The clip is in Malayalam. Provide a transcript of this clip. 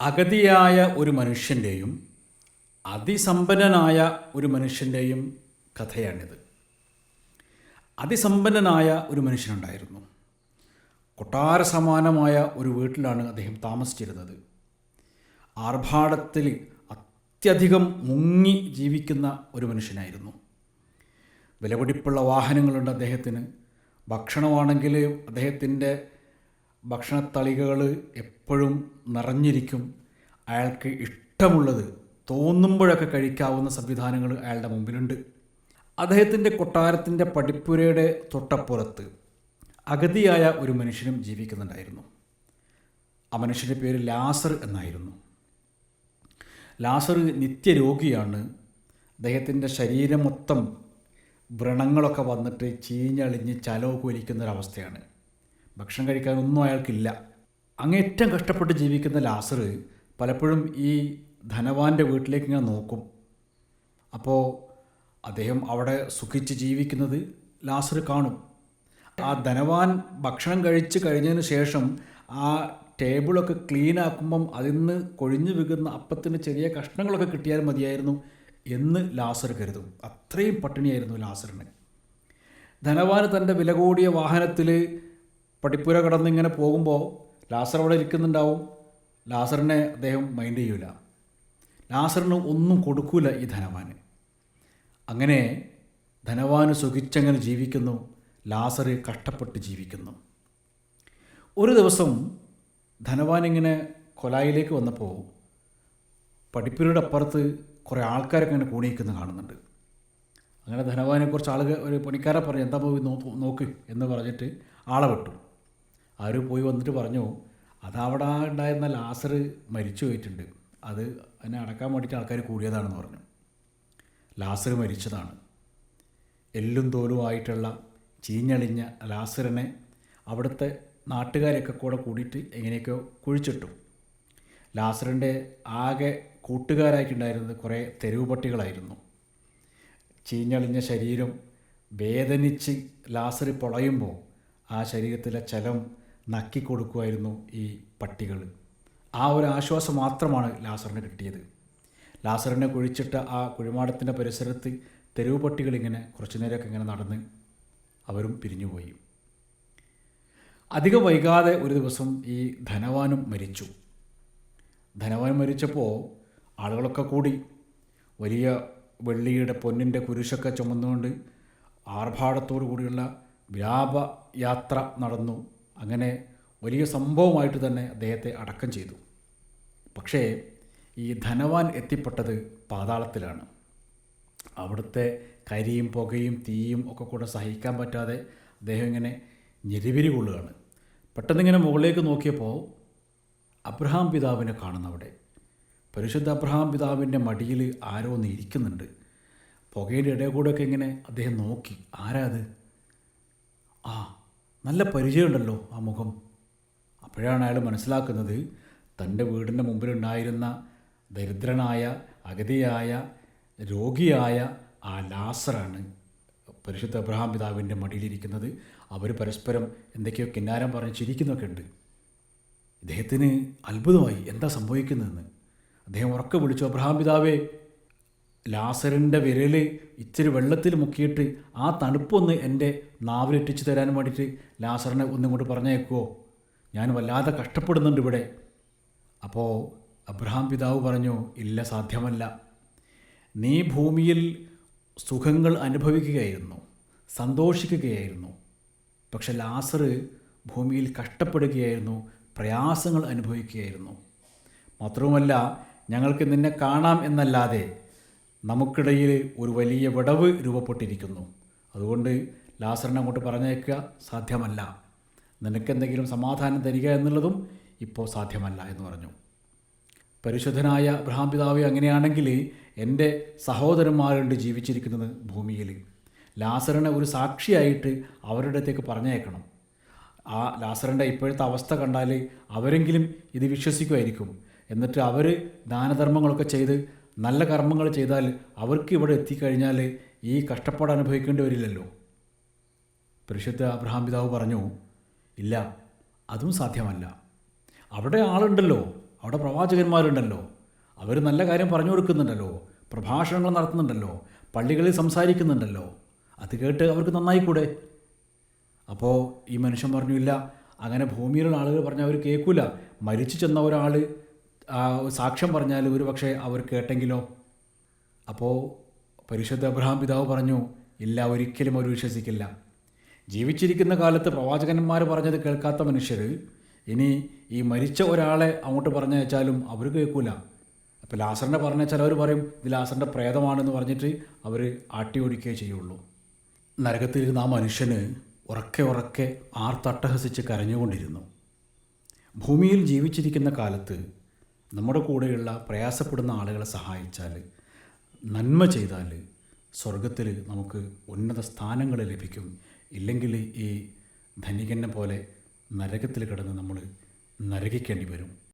അഗതിയായ ഒരു മനുഷ്യന്റെയും അതിസമ്പന്നനായ ഒരു മനുഷ്യന്റെയും കഥയാണിത്. അതിസമ്പന്നനായ ഒരു മനുഷ്യനുണ്ടായിരുന്നു. കൊട്ടാര സമാനമായ ഒരു വീട്ടിലാണ് അദ്ദേഹം താമസിച്ചിരുന്നത്. ആർഭാടത്തിൽ അത്യധികം മുങ്ങി ജീവിക്കുന്ന ഒരു മനുഷ്യനായിരുന്നു. വിലപിടിപ്പുള്ള വാഹനങ്ങളുണ്ട് അദ്ദേഹത്തിന്. ഭക്ഷണമാണെങ്കിൽ അദ്ദേഹത്തിന്റെ ഭക്ഷണത്തളികകൾ എപ്പോഴും നിറഞ്ഞിരിക്കും. അയാൾക്ക് ഇഷ്ടമുള്ളത് തോന്നുമ്പോഴൊക്കെ കഴിക്കാവുന്ന സംവിധാനങ്ങൾ അയാളുടെ മുമ്പിലുണ്ട്. അദ്ദേഹത്തിന്റെ കൊട്ടാരത്തിന്റെ പടിപ്പുരയുടെ തൊട്ടപ്പുറത്ത് അഗതിയായ ഒരു മനുഷ്യനും ജീവിക്കുന്നുണ്ടായിരുന്നു. ആ മനുഷ്യന്റെ പേര് ലാസർ എന്നായിരുന്നു. ലാസർ നിത്യരോഗിയാണ്. അദ്ദേഹത്തിന്റെ ശരീരം മൊത്തം വ്രണങ്ങളൊക്കെ വന്നിട്ട് ചീഞ്ഞളിഞ്ഞ് ചലവ് ഒലിക്കുന്നൊരവസ്ഥയാണ് ഭക്ഷണം കഴിക്കാനൊന്നും അയാൾക്കില്ല. അങ്ങേറ്റം കഷ്ടപ്പെട്ട് ജീവിക്കുന്ന ലാസർ പലപ്പോഴും ഈ ധനവാന്റെ വീട്ടിലേക്ക് ഇങ്ങനെ നോക്കും. അപ്പോൾ അദ്ദേഹം അവിടെ സുഖിച്ച് ജീവിക്കുന്നത് ലാസർ കാണും. ആ ധനവാൻ ഭക്ഷണം കഴിച്ച് കഴിഞ്ഞതിന് ശേഷം ആ ടേബിളൊക്കെ ക്ലീൻ ആക്കുമ്പം അതിൽ നിന്ന് കൊഴിഞ്ഞു വീകുന്ന അപ്പത്തിന് ചെറിയ കഷ്ണങ്ങളൊക്കെ കിട്ടിയാൽ മതിയായിരുന്നു എന്ന് ലാസർ കരുതും. അത്രയും പട്ടിണിയായിരുന്നു ലാസറിന്. ധനവാന് തന്റെ വില കൂടിയ വാഹനത്തിൽ പടിപ്പുര കടന്നിങ്ങനെ പോകുമ്പോൾ ലാസർ അവിടെ ഇരിക്കുന്നുണ്ടാവും. ലാസറിനെ അദ്ദേഹം മൈൻഡ് ചെയ്യൂല. ലാസറിന് ഒന്നും കൊടുക്കൂല ഈ ധനവാന്. അങ്ങനെ ധനവാന് സുഖിച്ചങ്ങനെ ജീവിക്കുന്നു. ലാസർ കഷ്ടപ്പെട്ട് ജീവിക്കുന്നു. ഒരു ദിവസം ധനവാൻ ഇങ്ങനെ കൊലായിലേക്ക് വന്നപ്പോൾ പഠിപ്പുരയുടെ അപ്പുറത്ത് കുറേ ആൾക്കാരൊക്കെ ഇങ്ങനെ കൂണിയിക്കുന്നു കാണുന്നുണ്ട്. അങ്ങനെ ധനവാനെ കുറച്ച് ആളുകൾ ഒരു പണിക്കാരെ പറഞ്ഞു എന്താ പോയി നോക്ക് എന്ന് പറഞ്ഞിട്ട് ആളെ വിട്ടു. ആര് പോയി വന്നിട്ട് പറഞ്ഞു അതവിടെ ഉണ്ടായിരുന്ന ലാസർ മരിച്ചു പോയിട്ടുണ്ട്. അത് അതിനെ അടക്കാൻ വേണ്ടിയിട്ട് ആൾക്കാർ കൂടിയതാണെന്ന് പറഞ്ഞു. ലാസർ മരിച്ചതാണ്. എല്ലും തോലുമായിട്ടുള്ള ചീഞ്ഞളിഞ്ഞ ലാസറിനെ അവിടുത്തെ നാട്ടുകാരൊക്കെ കൂടെ കൂടിയിട്ട് എങ്ങനെയൊക്കെയോ കുഴിച്ചിട്ടു. ലാസറിന്റെ ആകെ കൂട്ടുകാരായിട്ടുണ്ടായിരുന്നത് കുറേ തെരുവ് പട്ടികളായിരുന്നു ചീഞ്ഞളിഞ്ഞ ശരീരം വേദനിച്ച് ലാസർ പൊളയുമ്പോൾ ആ ശരീരത്തിലെ ചലം നക്കി കൊടുക്കുമായിരുന്നു ഈ പട്ടികൾ. ആ ഒരു ആശ്വാസം മാത്രമാണ് ലാസറിന് കിട്ടിയത്. ലാസറിനെ കുഴിച്ചിട്ട ആ കുഴിമാടത്തിന്റെ പരിസരത്ത് തെരുവ് പട്ടികൾ ഇങ്ങനെ കുറച്ചു നേരമൊക്കെ ഇങ്ങനെ നടന്ന് അവരും പിരിഞ്ഞുപോയി. അധികം വൈകാതെ ഒരു ദിവസം ഈ ധനവാനും മരിച്ചു. ധനവാൻ മരിച്ചപ്പോൾ ആളുകളൊക്കെ കൂടി വലിയ വെള്ളിയുടെ പൊന്നിന്റെ കുരിശൊക്കെ ചുമന്നുകൊണ്ട് ആർഭാടത്തോടു കൂടിയുള്ള വ്യാപ യാത്ര നടന്നു. അങ്ങനെ വലിയ സംഭവമായിട്ട് തന്നെ അദ്ദേഹത്തെ അടക്കം ചെയ്തു. പക്ഷേ ഈ ധനവാൻ എത്തിപ്പെട്ടത് പാതാളത്തിലാണ്. അവിടുത്തെ കരിയും പുകയും തീയും ഒക്കെ കൂടെ സഹിക്കാൻ പറ്റാതെ അദ്ദേഹം ഇങ്ങനെ ഞെരുവിരി കൊള്ളുകയാണ്. പെട്ടെന്ന് ഇങ്ങനെ മുകളിലേക്ക് നോക്കിയപ്പോൾ അബ്രഹാം പിതാവിനെ കാണുന്ന അവിടെ. പരിശുദ്ധ അബ്രഹാം പിതാവിന്റെ മടിയിൽ ആരോ ഒന്ന് ഇരിക്കുന്നുണ്ട്. പുകയുടെ ഇടയിൽ കൂടെയൊക്കെ ഇങ്ങനെ അദ്ദേഹം നോക്കി. ആരാ അത്? ആ നല്ല പരിചയമുണ്ടല്ലോ ആ മുഖം. അപ്പോഴാണ് അയാൾ മനസ്സിലാക്കുന്നത് തന്റെ വീടിന്റെ മുമ്പിലുണ്ടായിരുന്ന ദരിദ്രനായ അഗതിയായ രോഗിയായ ആ ലാസറാണ് പരിശുദ്ധ അബ്രഹാം പിതാവിന്റെ മടിയിലിരിക്കുന്നത്. അവർ പരസ്പരം എന്തൊക്കെയോ കിന്നാരം പറഞ്ഞ് ചിരിക്കുന്നൊക്കെ ഉണ്ട്. ഇദ്ദേഹത്തിന് അത്ഭുതമായി എന്താ സംഭവിക്കുന്നതെന്ന് അദ്ദേഹം ഉറക്കെ വിളിച്ചു അബ്രഹാം പിതാവേ ലാസറിന്റെ വിരൽ ഇച്ചിരി വെള്ളത്തിൽ മുക്കിയിട്ട് ആ തണുപ്പൊന്ന് എന്റെ നാവിലെറ്റിച്ച് തരാൻ വേണ്ടിയിട്ട് ലാസറിനെ ഒന്നിങ്ങോട്ട് പറഞ്ഞേക്കുവോ? ഞാൻ വല്ലാതെ കഷ്ടപ്പെടുന്നുണ്ട് ഇവിടെ. അപ്പോൾ അബ്രഹാം പിതാവ് പറഞ്ഞു ഇല്ല സാധ്യമല്ല. നീ ഭൂമിയിൽ സുഖങ്ങൾ അനുഭവിക്കുകയായിരുന്നു സന്തോഷിക്കുകയായിരുന്നു. പക്ഷെ ലാസർ ഭൂമിയിൽ കഷ്ടപ്പെടുകയായിരുന്നു പ്രയാസങ്ങൾ അനുഭവിക്കുകയായിരുന്നു. മാത്രവുമല്ല ഞങ്ങൾക്ക് നിന്നെ കാണാം എന്നല്ലാതെ നമുക്കിടയിൽ ഒരു വലിയ വിടവ് രൂപപ്പെട്ടിരിക്കുന്നു. അതുകൊണ്ട് ലാസറിനെ അങ്ങോട്ട് പറഞ്ഞേക്കുക സാധ്യമല്ല. നിനക്കെന്തെങ്കിലും സമാധാനം തരിക എന്നുള്ളതും ഇപ്പോൾ സാധ്യമല്ല എന്ന് പറഞ്ഞു. പരിശുദ്ധനായ അബ്രഹാം പിതാവ് അങ്ങനെയാണെങ്കിൽ എന്റെ സഹോദരന്മാരുണ്ട് ജീവിച്ചിരിക്കുന്നത് ഭൂമിയിൽ. ലാസറിനെ ഒരു സാക്ഷിയായിട്ട് അവരുടെ അടുത്തേക്ക് പറഞ്ഞേക്കണം ആ ലാസറിന്റെ ഇപ്പോഴത്തെ അവസ്ഥ കണ്ടാൽ അവരെങ്കിലും ഇത് വിശ്വസിക്കുമായിരിക്കും. എന്നിട്ട് അവർ ദാനധർമ്മങ്ങളൊക്കെ ചെയ്ത് നല്ല കർമ്മങ്ങൾ ചെയ്താൽ അവർക്ക് ഇവിടെ എത്തിക്കഴിഞ്ഞാൽ ഈ കഷ്ടപ്പാട് അനുഭവിക്കേണ്ടി വരില്ലല്ലോ. പരിശുദ്ധ അബ്രഹാം പിതാവ് പറഞ്ഞു ഇല്ല അതും സാധ്യമല്ല. അവിടെ ആളുണ്ടല്ലോ അവിടെ പ്രവാചകന്മാരുണ്ടല്ലോ. അവർ നല്ല കാര്യം പറഞ്ഞു കൊടുക്കുന്നുണ്ടല്ലോ പ്രഭാഷണങ്ങൾ നടത്തുന്നുണ്ടല്ലോ പള്ളികളിൽ സംസാരിക്കുന്നുണ്ടല്ലോ. അത് കേട്ട് അവർക്ക് നന്നായിക്കൂടെ? അപ്പോൾ ഈ മനുഷ്യൻ പറഞ്ഞു ഇല്ല അങ്ങനെ ഭൂമിയിലുള്ള ആളുകൾ പറഞ്ഞാൽ അവർ കേൾക്കില്ല മരിച്ചു ചെന്ന ഒരാൾ സാക്ഷ്യം പറഞ്ഞാൽ ഒരു പക്ഷേ അവർ കേട്ടെങ്കിലോ? അപ്പോൾ പരിശുദ്ധ അബ്രഹാം പിതാവ് പറഞ്ഞു ഇല്ല ഒരിക്കലും അവർ വിശ്വസിക്കില്ല. ജീവിച്ചിരിക്കുന്ന കാലത്ത് പ്രവാചകന്മാർ പറഞ്ഞത് കേൾക്കാത്ത മനുഷ്യർ ഇനി ഈ മരിച്ച ഒരാളെ അങ്ങോട്ട് പറഞ്ഞു വെച്ചാലും അവർ കേൾക്കൂല. അപ്പോൾ ലാസറിനെ വെച്ചാൽ അവർ പറയും ഇത് ലാസറിന്റെ പ്രേതമാണെന്ന് പറഞ്ഞിട്ട് അവർ ആട്ടി ഓടിക്കുകയേ ചെയ്യുള്ളൂ. നരകത്തിലിരുന്ന ആ മനുഷ്യന് ഉറക്കെ ഉറക്കെ ആർത്തട്ടഹസിച്ച് കരഞ്ഞുകൊണ്ടിരുന്നു. ഭൂമിയിൽ ജീവിച്ചിരിക്കുന്ന കാലത്ത് നമ്മുടെ കൂടെയുള്ള പ്രയാസപ്പെടുന്ന ആളുകളെ സഹായിച്ചാൽ നന്മ ചെയ്താൽ സ്വർഗത്തിൽ നമുക്ക് ഉന്നത സ്ഥാനങ്ങൾ ലഭിക്കും. ഇല്ലെങ്കിൽ ഈ ധനികനെ പോലെ നരകത്തിൽ കിടന്ന് നമ്മൾ നരകിക്കേണ്ടി വരും.